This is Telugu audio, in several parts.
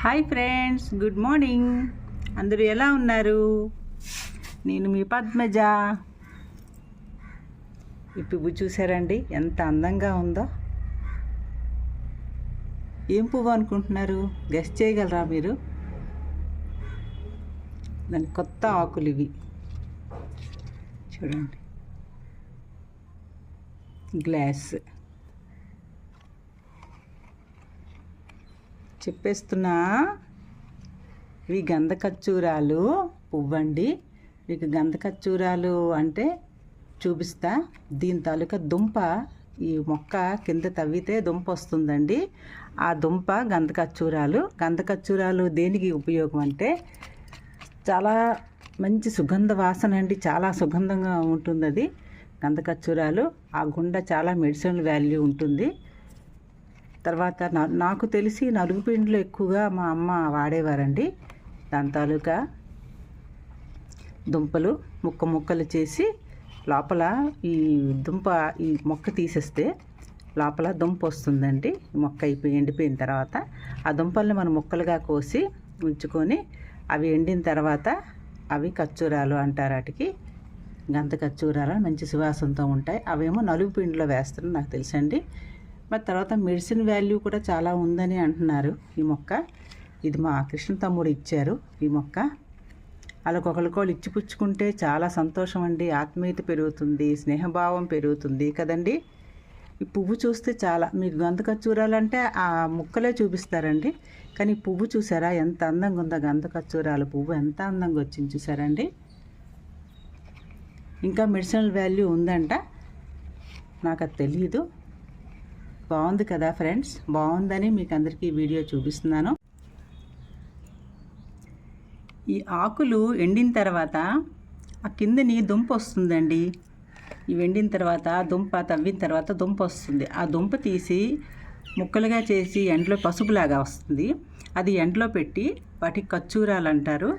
Hi friends good morning. అందరూ ఎలా ఉన్నారు? నేను మీ పద్మజ. ఈ పువ్వు చూసారండి? ఎంత అందంగా ఉందో. ఏం పువ్వు అనుకుంటున్నారు? గెస్ట్ చేయగలరా మీరు? దాని కొత్త ఆకులు ఇవి. చూడండి. గ్లాస్. చెప్పేస్తున్నా. ఇవి గంధకచ్చూరాలు పువ్వండి. మీకు గంధకచ్చూరాలు అంటే చూపిస్తా. దీని తాలూకా దుంప ఈ మొక్క కింద తవ్వితే దుంప వస్తుందండి. ఆ దుంప గంధ గంధకచ్చూరాలు గంధ దేనికి ఉపయోగం అంటే చాలా మంచి సుగంధ వాసన అండి. చాలా సుగంధంగా ఉంటుంది అది గంధకచ్చూరాలు ఆ గుండె చాలా మెడిసిన్ వాల్యూ ఉంటుంది. తర్వాత నాకు తెలిసి నలుగు పిండిలో ఎక్కువగా మా అమ్మ వాడేవారండి. దాని తాలూకా దుంపలు ముక్క ముక్కలు చేసి లోపల ఈ దుంప ఈ మొక్క తీసేస్తే లోపల దుంప వస్తుందండి. మొక్క అయిపోయి ఎండిపోయిన తర్వాత ఆ దుంపల్ని మనం ముక్కలుగా కోసి ఉంచుకొని అవి ఎండిన తర్వాత అవి కచ్చూరాలు అంటారు వాటికి. గంత కచ్చూరాలు మంచి సువాసనతో ఉంటాయి. అవేమో నలుగు పిండిలో వేస్తారని నాకు తెలుసండి. మరి తర్వాత మెడిసిన్ వాల్యూ కూడా చాలా ఉందని అంటున్నారు ఈ మొక్క. ఇది మా కృష్ణ తమ్ముడు ఇచ్చారు ఈ మొక్క. వాళ్ళకొకరికొకళ్ళు ఇచ్చి పుచ్చుకుంటే చాలా సంతోషం అండి ఆత్మీయత పెరుగుతుంది స్నేహభావం పెరుగుతుంది కదండి. ఈ పువ్వు చూస్తే చాలా మీకు గంధ కచ్చూరాలంటే ఆ ముక్కలే చూపిస్తారండి. కానీ పువ్వు చూసారా? ఎంత అందంగా ఉందో గంధ కచ్చూరాల పువ్వు ఎంత అందంగా వచ్చింది చూసారండి. ఇంకా మెడిసినల్ వాల్యూ ఉందంట. నాకు అది తెలియదు బాగుంది కదా ఫ్రెండ్స్? బాగుందని మీకు అందరికీ వీడియో చూపిస్తున్నాను. ఈ ఆకులు ఎండిన తర్వాత ఆ కిందని దుంప వస్తుందండి. ఇవి ఎండిన తర్వాత దుంప తవ్విన తర్వాత దుంప వస్తుంది. ఆ దుంప తీసి ముక్కలుగా చేసి ఎండలో పసుపులాగా వస్తుంది. అది ఎండలో పెట్టి వాటికి కచ్చూరాలు అంటారు.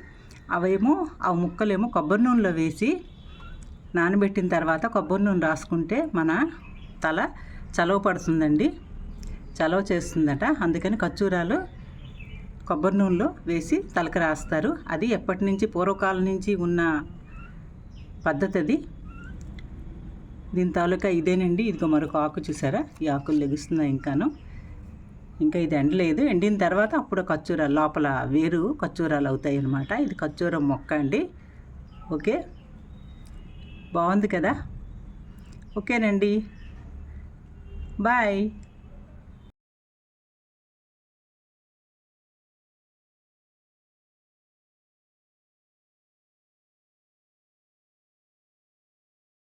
అవేమో ఆ ముక్కలేమో కొబ్బరి నూనెలో వేసి నానబెట్టిన తర్వాత కొబ్బరి నూనె రాసుకుంటే మన తల చలవ పడుతుందండి. చలవ చేస్తుందట. అందుకని ఖర్జూరాలు కొబ్బరి నూనెలో వేసి తలకు రాస్తారు. అది ఎప్పటి నుంచి పూర్వకాలం నుంచి ఉన్న పద్ధతి అది దీని తాలూకా ఇదేనండి. ఇదిగో మరొక ఆకు చూసారా? ఈ ఆకులు లెగుస్తున్నాయి ఇంకాను. ఇంకా ఇది ఎండలేదు. ఎండిన తర్వాత అప్పుడు ఖర్చూరాలు లోపల వేరు ఖర్చూరాలు అవుతాయి అన్నమాట ఇది ఖర్జూరం మొక్క అండి. ఓకే? బాగుంది కదా? ఓకేనండి. Bye!